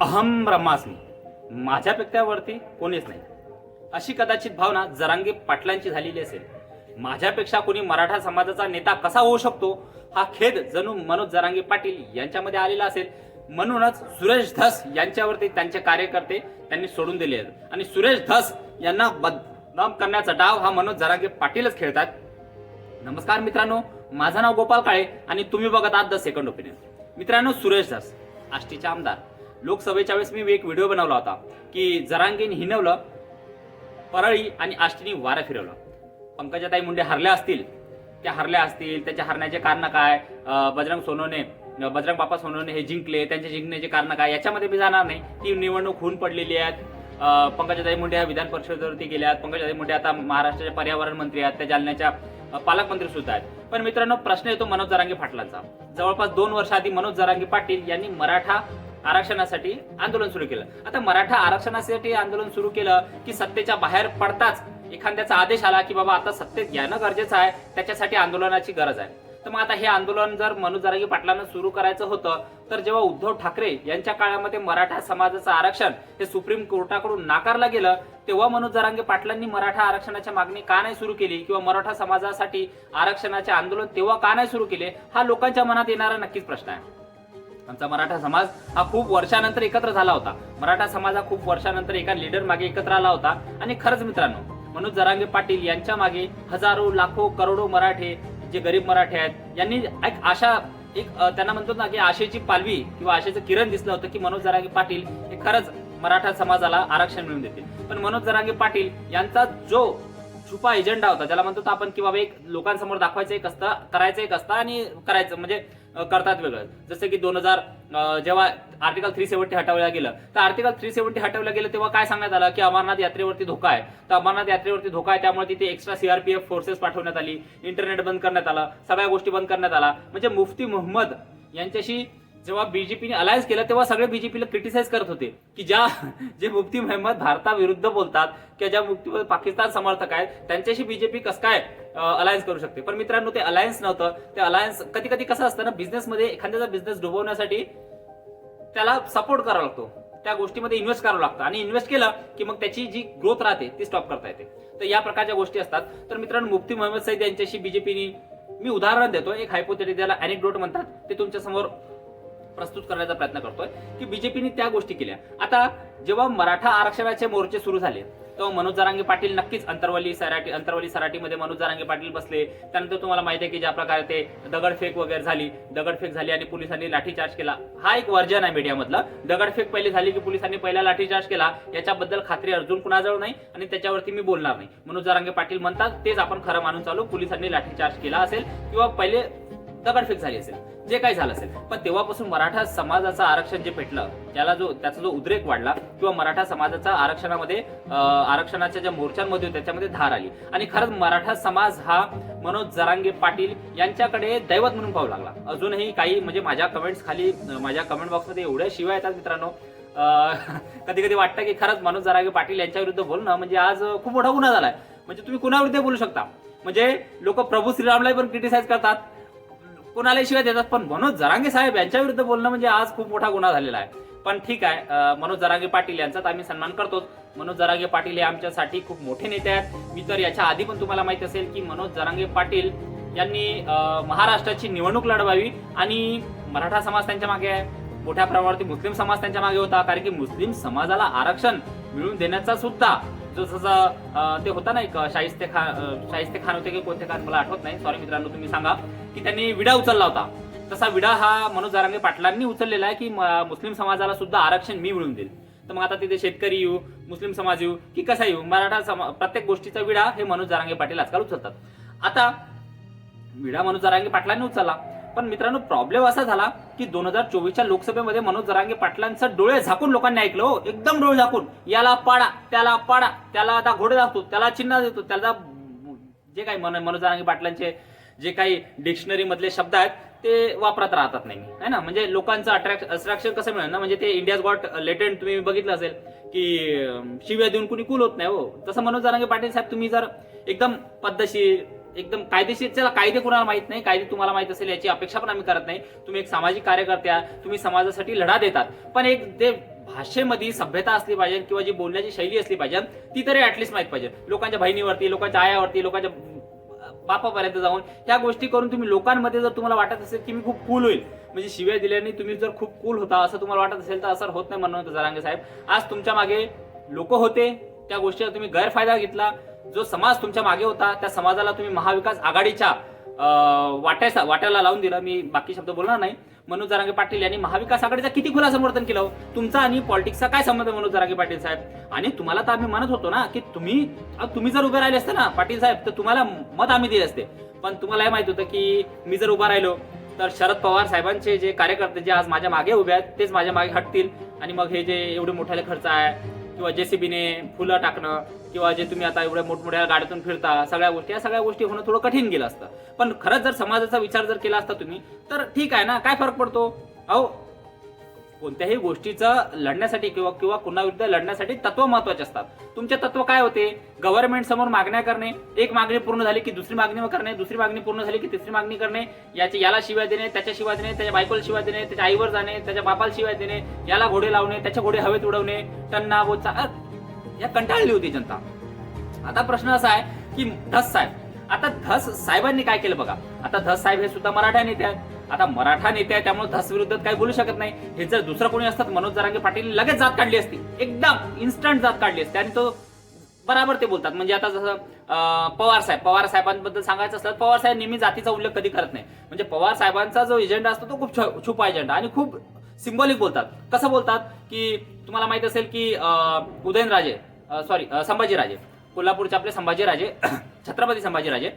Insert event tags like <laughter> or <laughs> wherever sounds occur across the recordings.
अहम ब्रह्मास्मी. माझ्यापेक्षावरती कोणीच नाही. अशी कदाचित भावना जरांगे पाटलांची झालेली असेल. माझ्यापेक्षा कोणी मराठा समाजाचा नेता कसा होऊ शकतो? हा खेद जणू मनोज जरांगे पाटील यांच्यामध्ये आलेला असेल. म्हणूनच सुरेश धस यांच्यावरती त्यांचे कार्यकर्ते त्यांनी सोडून दिले आहेत. आणि सुरेश धस यांना बदनाम करण्याचा डाव हा मनोज जरांगे पाटीलच खेळतात. नमस्कार मित्रांनो माझं नाव गोपाल काळे आणि तुम्ही बघत आहात द सेकंड ओपिनियन. मित्रांनो सुरेश धस आष्टीचे आमदार. लोकसभेच्या वेळेस मी एक व्हिडिओ बनवला होता की जरांगीन हिनवलं परळी आणि आष्टीने वारा फिरवलं. पंकजाताई मुंडे हरल्या असतील त्या हरल्या असतील त्याच्या हरण्याचे कारण काय? बजरंग सोनवणे बजरंग बापा सोनवणे हे जिंकले त्यांचे जिंकण्याचे कारण काय? याच्यामध्ये मी जाणार नाही. ती निवडणूक होऊन पडलेली आहेत. पंकजाताई मुंडे ह्या विधान परिषदेवरती गेल्यात पंकजाताई मुंडे आता महाराष्ट्राच्या पर्यावरण मंत्री आहेत. त्या जालन्याच्या पालकमंत्री सुद्धा आहेत. पण मित्रांनो प्रश्न येतो मनोज जरांगे पाटलांचा. जवळपास दोन वर्ष आधी मनोज जरांगे पाटील यांनी मराठा आरक्षणासाठी आंदोलन सुरू केलं. आता मराठा आरक्षणासाठी आंदोलन सुरू केलं की सत्तेच्या बाहेर पडताच एखाद्याचा आदेश आला की बाबा आता सत्तेत येणं गरजेचं आहे त्याच्यासाठी आंदोलनाची गरज आहे. तर मग आता हे आंदोलन जर मनोज जरांगे पाटलांना सुरू करायचं होतं तर जेव्हा उद्धव ठाकरे यांच्या काळामध्ये मराठा समाजाचं आरक्षण हे सुप्रीम कोर्टाकडून नाकारलं गेलं तेव्हा मनोज जरांगे पाटलांनी मराठा आरक्षणाच्या मागणी का नाही सुरू केली किंवा मराठा समाजासाठी आरक्षणाचे आंदोलन तेव्हा का नाही सुरू केले हा लोकांच्या मनात येणारा नक्कीच प्रश्न आहे. आमचा मराठा समाज हा खूप वर्षानंतर एकत्र झाला होता. मराठा समाज हा खूप वर्षानंतर एका लीडर मागे एकत्र आला होता. आणि खरंच मित्रांनो मनोज जरांगे पाटील यांच्या मागे हजारो लाखो करोडो मराठे जे गरीब मराठे आहेत यांनी एक आशा एक त्यांना म्हणतो ना की आशेची पालवी किंवा आशेचं किरण दिसलं होतं की मनोज जरांगे पाटील हे खरंच मराठा समाजाला आरक्षण मिळून देतील. पण मनोज जरांगे पाटील यांचा जो छुपा एजेंडा होता ज्याला म्हणतो आपण की बाबा एक लोकांसमोर दाखवायचं एक असतं करायचं एक असतं आणि करायचं. म्हणजे करतात वेगळं. जसं की दोन हजार जेव्हा आर्टिकल थ्री सेव्हन्टी हटवलं गेलं तर आर्टिकल थ्री सेव्हन्टी हटवलं गेलं तेव्हा काय सांगण्यात आलं? की अमरनाथ यात्रेवरती धोका आहे. तर अमरनाथ यात्रेवरती धोका आहे त्यामुळे तिथे एक्स्ट्रा सीआरपीएफ फोर्सेस पाठवण्यात आली इंटरनेट बंद करण्यात आलं सगळ्या गोष्टी बंद करण्यात आला म्हणजे मुफ्ती मोहम्मद यांच्याशी जेव्हा बीजेपीने अलायन्स केलं तेव्हा सगळे बीजेपीला क्रिटिसाइज करत होते. की ज्या जे मुफ्ती मोहम्मद भारताविरुद्ध बोलतात किंवा ज्या मुफ्ती पाकिस्तान समर्थक आहेत त्यांच्याशी बीजेपी कसं काय अलायन्स करू शकते. पण मित्रांनो ते अलायन्स नव्हतं. ते अलायन्स कधी कधी कसं असतं ना बिझनेसमध्ये एखाद्याचा बिझनेस डुबवण्यासाठी त्याला सपोर्ट करावा लागतो. त्या गोष्टीमध्ये इन्व्हेस्ट करावं लागतं. आणि इन्व्हेस्ट केलं की मग त्याची जी ग्रोथ राहते ती स्टॉप करता येते. तर या प्रकारच्या गोष्टी असतात. तर मित्रांनो मुफ्ती मोहम्मद सईद यांच्याशी बीजेपीने मी उदाहरण देतो एक हायपोथेटिक ज्याला अॅनेक्डोट म्हणतात. ते तुमच्यासमोर प्रस्तुत करण्याचा प्रयत्न करतोय. की बीजेपीने त्या गोष्टी केल्या. आता जेव्हा मराठा आरक्षणाचे मोर्चे सुरू झाले तो मनोज जरांगे पाटील नक्कीच अंतरवली सराटी अंतरवली सराटीमध्ये मनोज जरांगे पाटील बसले. त्यानंतर तुम्हाला माहिती आहे की ज्या प्रकारे ते दगडफेक वगैरे झाली. दगडफेक झाली आणि पोलिसांनी लाठीचार्ज केला. हा एक वर्जन आहे मीडियामधला. दगडफेक पहिली झाली की पोलिसांनी पहिला लाठीचार्ज केला. याच्याबद्दल खात्री अर्जुन कुणाजवळ नाही आणि त्याच्यावरती मी बोलणार नाही. मनोज जरांगे पाटील म्हणतात तेच आपण खरं मानून चालू. पोलिसांनी लाठीचार्ज केला असेल किंवा पहिले दगडफेक झाली असेल. जे काही झालं असेल. पण तेव्हापासून मराठा समाजाचं आरक्षण जे पेटलं त्याला जो त्याचा जो उद्रेक वाढला किंवा मराठा समाजाचा आरक्षणामध्ये आरक्षणाच्या ज्या मोर्चांमध्ये त्याच्यामध्ये धार आली. आणि खरंच मराठा समाज हा मनोज जरांगे पाटील यांच्याकडे दैवत म्हणून पाहू लागला. अजूनही काही म्हणजे माझ्या कमेंट्स खाली माझ्या कमेंट बॉक्समध्ये एवढ्या शिवाय येतात मित्रांनो. <laughs> कधी कधी वाटतं की खरंच मनोज जरांगे पाटील यांच्याविरुद्ध बोलणं म्हणजे आज खूप मोठा गुन्हा झालाय. म्हणजे तुम्ही कुणाविरुद्ध बोलू शकता? म्हणजे लोक प्रभू श्रीरामलाही पण क्रिटिसाइज करतात. कोणाला शिवाय देतात पण मनोज जरांगे साहेब यांच्या विरुद्ध बोलणं म्हणजे आज खूप मोठा गुन्हा झालेला आहे. पण ठीक आहे मनोज जरांगे पाटील यांचाच आम्ही सन्मान करतोच. मनोज जरांगे पाटील हे आमच्यासाठी खूप मोठे नेते आहेत. मी तर याच्या आधी पण तुम्हाला माहिती असेल की मनोज जरांगे पाटील यांनी महाराष्ट्राची निवडणूक लढवावी आणि मराठा समाज त्यांच्या मागे आहे. मोठ्या प्रमाणावरती मुस्लिम समाज त्यांच्या मागे होता कारण की मुस्लिम समाजाला आरक्षण मिळवून देण्याचा सुद्धा जो जसं ते होता ना एक शाहिस्ते खान शाहिस्ते खान होते की कोणते खान मला आठवत नाही. सॉरी मित्रांनो तुम्ही सांगा की त्यांनी विडा उचलला होता. तसा विडा हा मनोज जारांगे पाटलांनी उचललेला आहे की मुस्लिम समाजाला सुद्धा आरक्षण मी मिळून देईल. तर मग आता तिथे शेतकरी येऊ मुस्लिम समाज येऊ की कसा येऊ मराठा समा प्रत्येक गोष्टीचा विडा हे मनोज जारांगे पाटील आजकाल उचलतात. आता विडा मनोज जारांगे पाटलांनी उचलला. पण मित्रांनो प्रॉब्लेम असा झाला की दोन हजार चोवीसच्या लोकसभेमध्ये मनोज जरांगे पाटलांचं डोळे झाकून लोकांनी ऐकलं हो. एकदम डोळे झाकून. याला पाडा त्याला पाडा त्याला आता घोडे दाखवतो त्याला चिन्ह देतो त्याला जे काही मन मनोज जरांगे पाटलांचे जे काही डिक्शनरी मधले शब्द आहेत ते वापरत राहतात नाही है ना? म्हणजे लोकांचं अट्रॅक्शन अट्रॅक्शन कसं मिळेल ना? म्हणजे ते इंडियाज गॉट लेटेंट तुम्ही बघितलं असेल की शिव्या देऊन कुणी कुल होत नाही हो. तसं मनोज जरांगे पाटील साहेब तुम्ही जर एकदम पद्धतशीर एकदम कायदेशीर चला कायदे कुणाला माहीत नाही कायदे तुम्हाला माहीत असेल याची अपेक्षा पण आम्ही करत नाही. तुम्ही एक सामाजिक कार्यकर्त्या तुम्ही समाजासाठी लढा देतात. पण एक ते भाषेमध्ये सभ्यता असली पाहिजे किंवा जी बोलण्याची शैली असली पाहिजे ती तरी ऍटलिस्ट माहीत पाहिजे. लोकांच्या बहिणीवरती लोकांच्या आयावरती लोकांच्या बापापर्यंत जाऊन त्या गोष्टी करून तुम्ही लोकांमध्ये जर तुम्हाला वाटत असेल की मी खूप कूल होईल म्हणजे शिव्या दिल्याने तुम्ही जर खूप कूल होता असं तुम्हाला वाटत असेल तर असं होत नाही म्हणून जरांगे साहेब. आज तुमच्या मागे लोक होते त्या गोष्टीचा तुम्ही गैरफायदा घेतला. जो समाज तुमच्या मागे होता त्या समाजाला तुम्ही महाविकास आघाडीच्या वाट्याचा वाट्याला लावून दिला. मी बाकी शब्द बोलणार नाही. मनोज जरांगे पाटील यांनी महाविकास आघाडीचा किती खुला समर्थन केलं? हो? तुमचा आणि पॉलिटिक्सचा काय संबंध आहे मनोज जरांगे पाटील साहेब? आणि तुम्हाला तर आम्ही म्हणत होतो ना की तुम्ही तुम्ही जर उभे राहिले असते ना पाटील साहेब तर तुम्हाला मत आम्ही दिले असते. पण तुम्हाला हे माहीत होतं की मी जर उभा राहिलो तर शरद पवार साहेबांचे जे कार्यकर्ते जे आज माझ्या मागे उभे आहेत तेच माझ्या मागे हटतील. आणि मग हे जे एवढे मोठ्याले खर्च आहे किंवा जेसीबीने फुलं टाकणं किंवा जे तुम्ही आता एवढ्या मोठमोठ्या गाड्यातून फिरता सगळ्या गोष्टी या सगळ्या गोष्टी होणं थोडं कठीण गेलं असतं. पण खरंच जर समाजाचा विचार जर केला असता तुम्ही तर ठीक आहे ना? काय फरक पडतो? अहो कोणत्याही गोष्टीचं लढण्यासाठी किंवा किंवा कुणाविरुद्ध लढण्यासाठी तत्व महत्त्वाचे असतात. तुमचे तत्व काय होते? गव्हर्नमेंट समोर मागण्या करणे एक मागणी पूर्ण झाली की दुसरी मागणी करणे दुसरी मागणी पूर्ण झाली की तिसरी मागणी करणे याची याला शिवाय देणे त्याच्या शिवाय देणे त्याच्या बायकोला शिवाय देणे त्याच्या आईवर जाणे त्याच्या बापाला शिवाय देणे याला घोडे लावणे त्याच्या घोडे हवेत उडवणे टन्ना बोचा या कंटाळली होती जनता. आता प्रश्न असा आहे की धस साहेब आता धस साहेबांनी काय केलं बघा? आता धस साहेब हे सुद्धा मराठा नेते आहेत. आता मराठा नेते आहे त्यामुळे धस विरुद्ध काही बोलू शकत नाही. हे जर दुसरं कोणी असतात मनोज जरांगे पाटील लगेच जात काढली असती. एकदम इन्स्टंट जात काढली असते. आणि तो बराबर ते बोलतात. म्हणजे आता जसं पवार साहेब पवार साहेबांबद्दल सांगायचं असलं पवार साहेब नेहमी जातीचा उल्लेख कधी करत नाही. म्हणजे पवार साहेबांचा जो एजेंडा असतो तो खूप छुपा एजेंडा आणि खूप सिम्बॉलिक बोलतात. कसं बोलतात की तुम्हाला माहीत असेल की उदयनराजे सॉरी संभाजीराजे. कोल्हापूरचे आपले संभाजीराजे <clears throat> छत्रपती संभाजीराजे.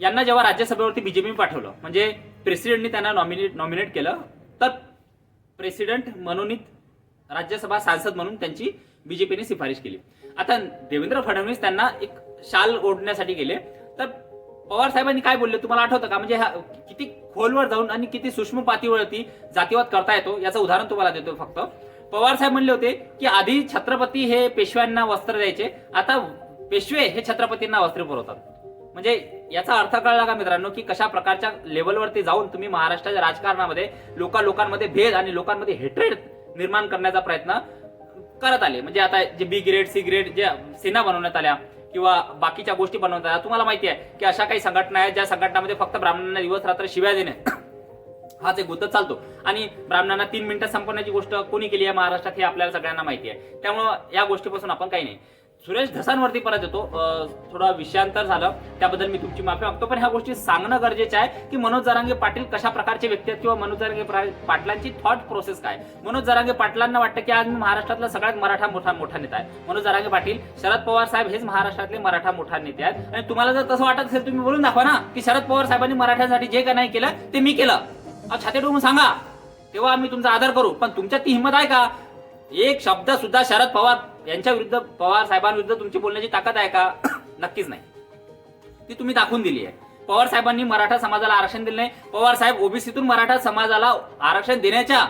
यांना जेव्हा राज्यसभेवरती बीजेपीने पाठवलं म्हणजे प्रेसिडेंटनी त्यांना नॉमिनेट नॉमिनेट केलं तर प्रेसिडेंट मनोनीत राज्यसभा सांसद म्हणून त्यांची बीजेपीने शिफारस केली. आता देवेंद्र फडणवीस त्यांना एक शाल ओढण्यासाठी गेले. तर पवार साहेबांनी काय बोलले तुम्हाला आठवतं का? म्हणजे किती खोलवर जाऊन आणि किती सूक्ष्म पातळीवरती जातीवाद करता येतो याचं उदाहरण तुम्हाला देतो फक्त. पवार साहेब म्हणले होते की आधी छत्रपती हे पेशव्यांना वस्त्र द्यायचे आता पेशवे हे छत्रपतींना वस्त्र पुरवतात. म्हणजे याचा अर्थ कळला का मित्रांनो की कशा प्रकारच्या लेवलवरती जाऊन तुम्ही महाराष्ट्राच्या राजकारणामध्ये लोका लोकांमध्ये भेद आणि लोकांमध्ये हेट्रेड निर्माण करण्याचा प्रयत्न करत आले. म्हणजे आता जे बी ग्रेड सी ग्रेड जे सेना बनवण्यात आल्या किंवा बाकीच्या गोष्टी बनवण्यात आल्या तुम्हाला माहिती आहे की अशा काही संघटना आहेत ज्या संघटनामध्ये फक्त ब्राह्मणांना दिवस रात्र शिव्या देणे हाच एक मुद्दा चालतो. आणि ब्राह्मणांना तीन मिनिटात संपवण्याची गोष्ट कोणी केली आहे महाराष्ट्रात हे आपल्याला सगळ्यांना माहिती आहे. त्यामुळं या गोष्टीपासून आपण काही नाही. सुरेश घसांवरती परत येतो. थोडा विषयांतर झालं. त्याबद्दल मी तुमची माफी मागतो. पण ह्या गोष्टी सांगणं गरजेचं आहे की मनोज जरांगे पाटील कशा प्रकारचे व्यक्ती आहेत किंवा मनोज जरांगे पाटलांची थॉट प्रोसेस काय? मनोज जरांगे पाटलांना वाटतं की आज मी महाराष्ट्रातला सगळ्यात मराठा मोठा मोठा नेता आहे. मनोज जरांगे पाटील शरद पवार साहेब हेच महाराष्ट्रातले मराठा मोठा नेते आहेत. आणि तुम्हाला जर तसं वाटत असेल तुम्ही बोलून दाखवा ना की शरद पवार साहेबांनी मराठ्यांसाठी जे काही नाही केलं ते मी केलं. छाते छाती सांगा. तेव्हा आम्ही तुमचा आदर करू. पण तुमच्यात ती हिंमत आहे का? एक शब्द सुद्धा शरद पवार यांच्या विरुद्ध पवार साहेबांविरुद्ध तुमची बोलण्याची ताकद आहे का? नक्कीच नाही. ती तुम्ही दाखवून दिली आहे. पवार साहेबांनी मराठा समाजाला आरक्षण दिलं नाही. पवार साहेब ओबीसीतून मराठा समाजाला आरक्षण देण्याच्या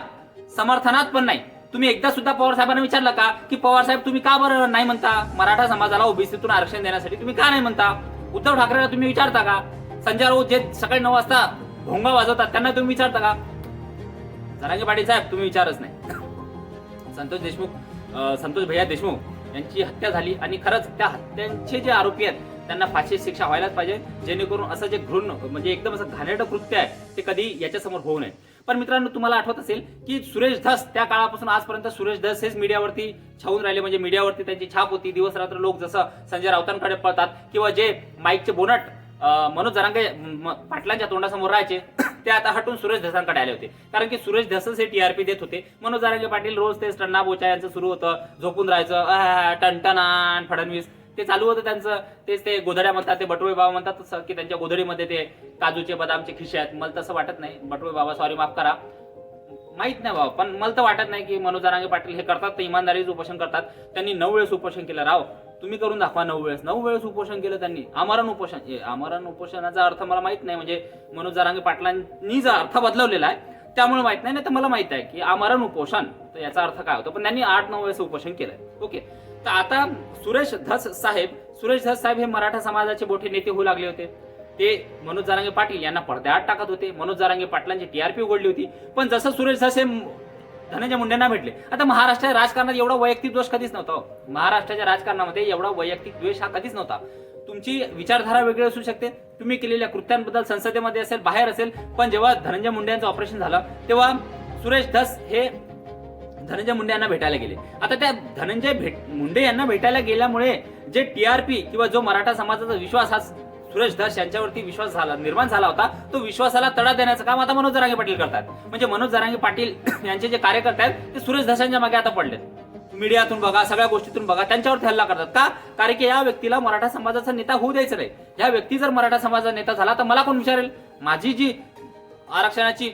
समर्थनात पण नाही. तुम्ही एकदा सुद्धा पवार साहेबांना विचारलं का? की पवार साहेब तुम्ही का बरं नाही म्हणता? मराठा समाजाला ओबीसीतून आरक्षण देण्यासाठी तुम्ही का नाही म्हणता? उद्धव ठाकरेला तुम्ही विचारता का? संजय राऊत जे सकाळी नऊ वाजता भोंगा वाजवतात त्यांना तुम्ही विचारता का? जरांगे पाटील साहेब तुम्ही विचारच नाही. संतोष देशमुख संतोष भैया देशमुख यांची हत्या झाली आणि खरंच त्या हत्यांचे जे आरोपी आहेत त्यांना फाशी शिक्षा व्हायलाच पाहिजे जेणेकरून असं जे घृण म्हणजे एकदम असं घाणेरडं कृत्य आहे ते कधी याच्यासमोर होऊ नये. पण मित्रांनो तुम्हाला आठवत असेल की सुरेश धस त्या काळापासून आजपर्यंत सुरेश धस हेच मीडियावरती छावून राहिले म्हणजे मीडियावरती त्यांची छाप होती. दिवस रात्र लोक जसं संजय राऊतांकडे पळतात किंवा जे माईकचे बोनट मनोज जरांगे पाटलांच्या तोंडासमोर राहायचे. ते आता हटून सुरेश धसांकडे आले होते. कारण की सुरेश धसच हे टीआरपी देत होते. मनोज जरांगे पाटील रोज तेच टण्णा बोचा यांचं सुरू होतं. झोपून राहायचं टणटणान फडणवीस. ते चालू होतं त्यांचं. तेच ते गोधड्या म्हणतात ते बटवे बाबा म्हणतात की त्यांच्या गोधडीमध्ये ते काजूचे बदामचे खिशे आहेत. मला तसं वाटत नाही. बटवे बाबा सॉरी माफ करा. माहीत नाही बाबा पण मला तर वाटत नाही की मनोज जरांगे पाटील हे करतात तर इमानदारीच उपोषण करतात. त्यांनी नऊ वेळेस उपोषण केलं. राव तुम्ही करून दाखवा नऊ वेळेस. नऊ वेळेस उपोषण केलं त्यांनी. आमरण उपोषण. आमरण उपोषणाचा अर्थ मला माहीत नाही. म्हणजे मनोज जरांगे पाटलांनी जो अर्थ बदलवलेला आहे त्यामुळे माहीत नाही. नाही तर मला माहीत आहे की आमरण उपोषण तर याचा अर्थ काय होतो? पण त्यांनी आठ नऊ वेळेस उपोषण केलंय. ओके. तर आता सुरेश धस साहेब सुरेश धस साहेब हे मराठा समाजाचे मोठे नेते होऊ लागले होते. ते मनोज जारांगे पाटील यांना पडद्याआड टाकत होते. मनोज जारांगे पाटलांची टीआरपी उघडली होती. पण जसं सुरेश जसे धनंजय मुंडेंना भेटले आता महाराष्ट्राच्या राजकारणात एवढा वैयक्तिक दोष कधीच नव्हता हो. महाराष्ट्राच्या राजकारणामध्ये एवढा वैयक्तिक द्वेष हा कधीच नव्हता. तुमची विचारधारा वेगळी असू शकते. तुम्ही केलेल्या कृत्यांबद्दल संसदेमध्ये असेल बाहेर असेल पण जेव्हा धनंजय मुंडे यांचं ऑपरेशन झालं तेव्हा सुरेश धस हे धनंजय मुंडे यांना भेटायला गेले. आता त्या धनंजय भेट मुंडे यांना भेटायला गेल्यामुळे जे टीआरपी किंवा जो मराठा समाजाचा विश्वास हा सुरेश दास यांच्यावरती विश्वास झाला निर्माण झाला होता. तो विश्वासाला तडा देण्याचं काम आता मनोज जरांगे पाटील करतात. म्हणजे मनोज जरांगे पाटील <coughs> यांचे जे कार्यकर्ते आहेत ते सुरेश धसांच्या मागे आता पडलेत. मीडियातून बघा सगळ्या गोष्टीतून बघा त्यांच्यावरती हल्ला करतात. का? कारण की या व्यक्तीला मराठा समाजाचा नेता होऊ द्यायचं नाही. या व्यक्ती जर मराठा समाजाचा नेता झाला तर मला कोण विचारेल? माझी जी आरक्षणाची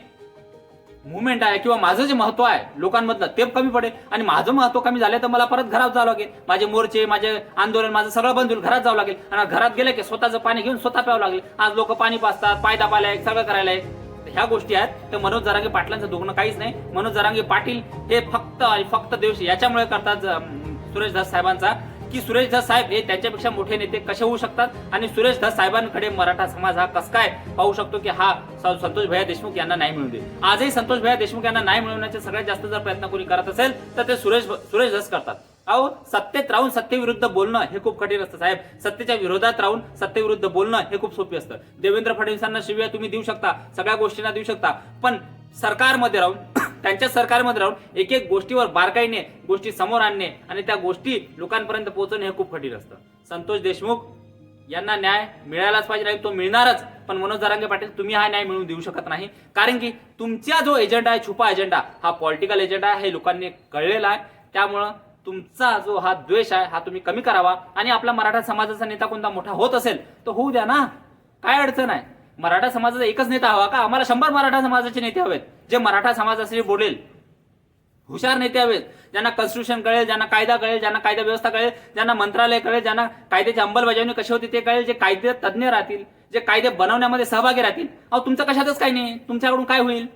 मुवमेंट आहे किंवा माझं जे महत्त्व आहे लोकांमधलं ते कमी पडेल. आणि माझं महत्त्व कमी झालं तर मला परत घरात जावं लागेल. माझे मोर्चे माझे आंदोलन माझं सगळं बंद होईल घरात जावं लागेल. आणि घरात गेले की स्वतःचं पाणी घेऊन स्वतः प्यावं लागेल. आज लोक पाणी पाचतात पाय दाबायला आहे, सगळं करायला आहे. ह्या गोष्टी आहेत. तर मनोज जरांगे पाटलांचं दुखणं काहीच नाही. मनोज जरांगे पाटील हे फक्त आणि फक्त दिवस याच्यामुळे करतात सुरेश दास साहेबांचा. की सुरेश धस साहेब हे त्यांच्यापेक्षा मोठे नेते कसे होऊ शकतात? आणि सुरेश धस साहेबांकडे मराठा समाज हा कस काय पाहू शकतो की हा संतोष भैया देशमुख यांना नाही मिळू दे आजही संतोष भैया देशमुख यांना नाही मिळवण्याचे सगळ्यात जास्त जर प्रयत्न कोणी करत असेल तर ते सुरेश सुरेश धस करतात. अहो सत्तेत राहून सत्तेविरुद्ध बोलणं हे खूप कठीण असतं साहेब. सत्तेच्या विरोधात राहून सत्तेविरुद्ध बोलणं हे खूप सोपे असतं. देवेंद्र फडणवीसांना शिव्या तुम्ही देऊ शकता सगळ्या गोष्टींना देऊ शकता. पण सरकारमध्ये राहून <coughs> त्यांच्या सरकारमध्ये राहून एक एक गोष्टीवर बारकाईने गोष्टी समोर आणणे आणि त्या गोष्टी लोकांपर्यंत पोहोचवणे हे खूप कठीण असतं. संतोष देशमुख यांना न्याय मिळायलाच पाहिजे नाही तो मिळणारच. पण मनोज जरांगे पाटील तुम्ही हा न्याय मिळवून देऊ शकत नाही. कारण की तुमचा जो एजेंडा आहे छुपा एजेंडा हा पॉलिटिकल एजेंडा आहे हे लोकांनी कळलेला आहे. त्यामुळं तुमचा जो हा द्वेष आहे हा तुम्ही कमी करावा. आणि आपला मराठा समाजाचा नेता कोणता मोठा होत असेल तर होऊ द्या ना. काय अडचण आहे? मराठा समाजाचा एकच नेता हवा का? आम्हाला शंभर मराठा समाजाचे नेते हवेत. जे मराठा समाजासाठी बोलेल. हुशार नेते हवेत. ज्यांना कॉन्स्टिट्यूशन कळेल ज्यांना कायदा कळेल ज्यांना कायदा व्यवस्था कळेल ज्यांना मंत्रालय कळेल ज्यांना कायद्याची अंमलबजावणी कशी होती ते कळेल जे कायदे तज्ज्ञ राहतील जे कायदे बनवण्यामध्ये सहभागी राहतील. अहो तुमचं कशातच काही नाही. तुमच्याकडून काय होईल?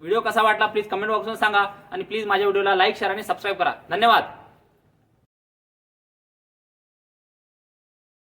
व्हिडिओ कसा वाटला प्लीज कमेंट बॉक्समध्ये सांगा. आणि प्लीज माझ्या व्हिडिओला लाईक शेअर आणि सबस्क्राईब करा. धन्यवाद.